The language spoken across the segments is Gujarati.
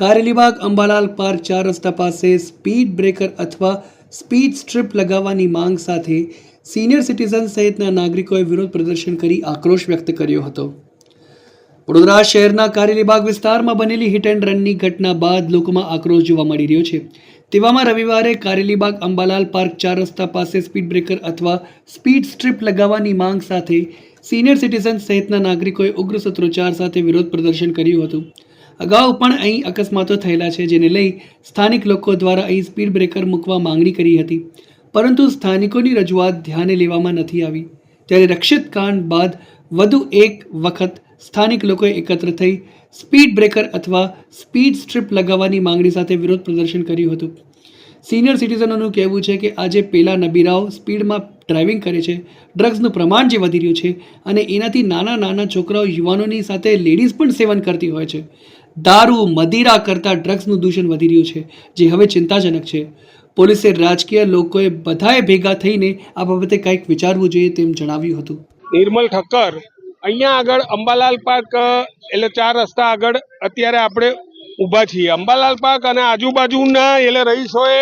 કારેલીબાગ અંબાલાલ પાર્ક ચાર રસ્તા પાસે સ્પીડ બ્રેકર અથવા સ્પીડ સ્ટ્રીપ લગાવવાની માંગ સાથે સિનિયર સિટીઝન સહિતના નાગરિકોએ વિરોધ પ્રદર્શન કરી આક્રોશ વ્યક્ત કર્યો હતો. વડોદરા શહેરના કારેલીબાગ વિસ્તારમાં બનેલી હિટ એન્ડ રનની ઘટના બાદ લોકોમાં આક્રોશ જોવા મળી રહ્યો છે. તેવામાં રવિવારે કારેલીબાગ અંબાલાલ પાર્ક ચાર રસ્તા પાસે સ્પીડ બ્રેકર અથવા સ્પીડ સ્ટ્રીપ લગાવવાની માંગ સાથે સિનિયર સિટીઝન સહિતના નાગરિકોએ ઉગ્ર સૂત્રોચ્ચાર સાથે વિરોધ પ્રદર્શન કર્યું હતું. અગાઉ પણ અહીં અકસ્માતો થયેલા છે, જેને લઈ સ્થાનિક લોકો દ્વારા અહીં સ્પીડ બ્રેકર મૂકવા માંગણી કરી હતી. પરંતુ સ્થાનિકોની રજૂઆત ધ્યાને લેવામાં નથી આવી. ત્યારે રક્ષિત કાંડ બાદ વધુ એક વખત સ્થાનિક લોકોએ એકત્ર થઈ સ્પીડ બ્રેકર અથવા સ્પીડ સ્ટ્રીપ લગાવવાની માંગણી સાથે વિરોધ પ્રદર્શન કર્યું હતું. સિનિયર સિટીઝનોનું કહેવું છે કે આજે પેલા નબીરાઓ સ્પીડમાં ડ્રાઇવિંગ કરે છે ડ્રગ્સનું પ્રમાણ જે વધી રહ્યું છે અને એનાથી નાના નાના છોકરાઓ, યુવાનોની સાથે લેડીઝ પણ સેવન કરતી હોય છે. દારૂ મદિરા કરતાં ડ્રગ્સનું દૂષણ વધી રહ્યું છે, જે હવે ચિંતાજનક છે. પોલીસે રાજકીય લોકોએ બધાએ ભેગા થઈને આ બાબતે કંઈક વિચારવું જોઈએ તેમ જણાવ્યું હતું. નિર્મલ ઠક્કર, અહીંયા આગળ અંબાલાલ પાર્ક એટલે ચાર રસ્તા આગળ અત્યારે આપણે ઊભા છીએ. અંબાલાલ પાર્ક અને આજુબાજુના એટલે રહીશોએ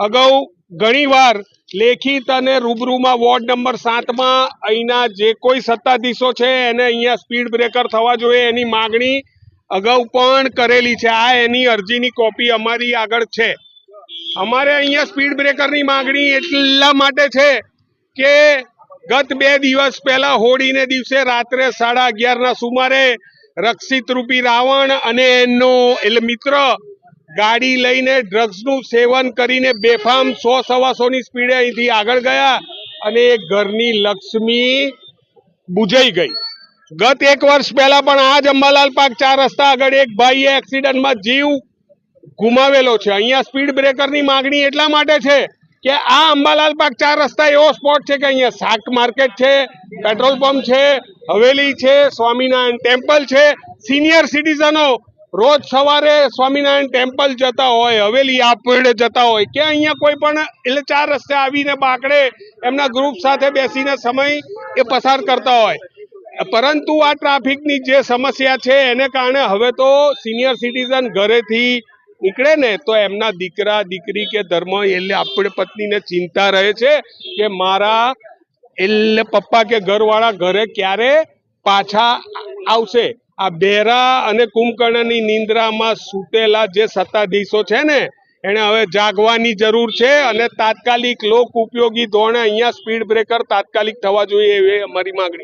અગાઉ ઘણીવાર લેખિત અને રૂબરૂમાં વોર્ડ નંબર સાતમાં અહીંના જે કોઈ સત્તાધીશો છે એને અહીંયા સ્પીડ બ્રેકર થવા જોઈએ. એની માગણી અગાઉ પણ કરેલી છે. આ એની અરજીની કોપી અમારી આગળ છે. અમારે અહીંયા સ્પીડ બ્રેકરની માગણી એટલા માટે છે કે ગત બે દિવસ પહેલા હોળીને દિવસે રાત્રે સાડા અગિયારના સુમારે રક્ષિત રૂપી રાવણ અને એનો એટલે મિત્ર ગાડી લઈને ડ્રગ્સનું સેવન કરીને બેફામ સો સવાસોની સ્પીડે અહીંથી આગળ ગયા અને એ ઘરની લક્ષ્મી બુજાઈ ગઈ. ગત એક વર્ષ પહેલા પણ આ જ અંબાલાલ પાર્ક ચાર રસ્તા આગળ એક ભાઈએ એક્સિડન્ટમાં જીવ ગુમાવેલો છે. અહીંયા સ્પીડ બ્રેકરની માગણી એટલા માટે છે કે આ અંબાલાલ પાર્ક ચાર રસ્તા એવો સ્પોટ છે કે અહીંયા શાક માર્કેટ છે, પેટ્રોલ પંપ છે, હવેલી છે, સ્વામિનારાયણ ટેમ્પલ છે. સિનિયર સિટીઝનો રોજ સવારે સ્વામિનારાયણ ટેમ્પલ જતા હોય, હવેલી આપણે જતા હોય કે અહીંયા કોઈ પણ એટલે ચાર રસ્તે આવીને બાકડે એમના ગ્રુપ સાથે બેસીને સમય એ પસાર કરતા હોય. પરંતુ આ ટ્રાફિકની જે સમસ્યા છે, એને કારણે હવે તો સિનિયર સિટીઝન ઘરેથી નીકળે ને, તો એમના દીકરા, દીકરી કે ધર્મ, એટલે આપણે પત્નીને ચિંતા રહે છે કે મારા એટલે પપ્પા કે ઘરવાળા ઘરે ક્યારે પાછા આવશે. આ બેરા અને કુંભકર્ણની નિંદ્રામાં સૂતેલા જે સત્તાધીશો છે ને, એને હવે જાગવાની જરૂર છે અને તાત્કાલિક લોક ઉપયોગી ધોરણે અહીંયા સ્પીડ બ્રેકર તાત્કાલિક થવા જોઈએ એવી અમારી માંગણી.